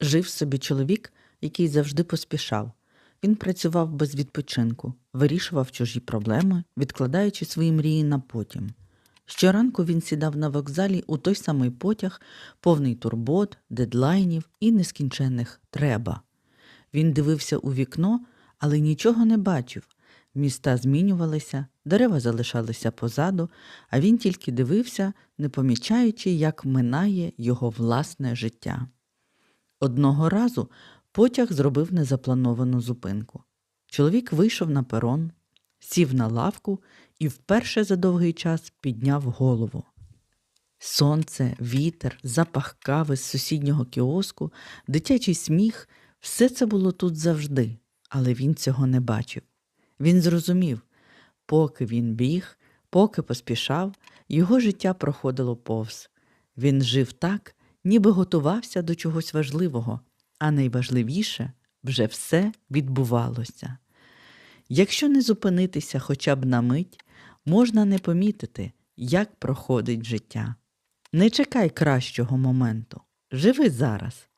Жив собі чоловік, який завжди поспішав. Він працював без відпочинку, вирішував чужі проблеми, відкладаючи свої мрії на потім. Щоранку він сідав на вокзалі у той самий потяг, повний турбот, дедлайнів і нескінченних треба. Він дивився у вікно, але нічого не бачив. Міста змінювалися, дерева залишалися позаду, а він тільки дивився, не помічаючи, як минає його власне життя. Одного разу потяг зробив незаплановану зупинку. Чоловік вийшов на перон, сів на лавку і вперше за довгий час підняв голову. Сонце, вітер, запах кави з сусіднього кіоску, дитячий сміх все це було тут завжди, але він цього не бачив. Він зрозумів, поки він біг, поки поспішав, його життя проходило повз. Він жив так, ніби готувався до чогось важливого, а найважливіше вже все відбувалося. Якщо не зупинитися хоча б на мить, можна не помітити, як проходить життя. Не чекай кращого моменту. Живи зараз.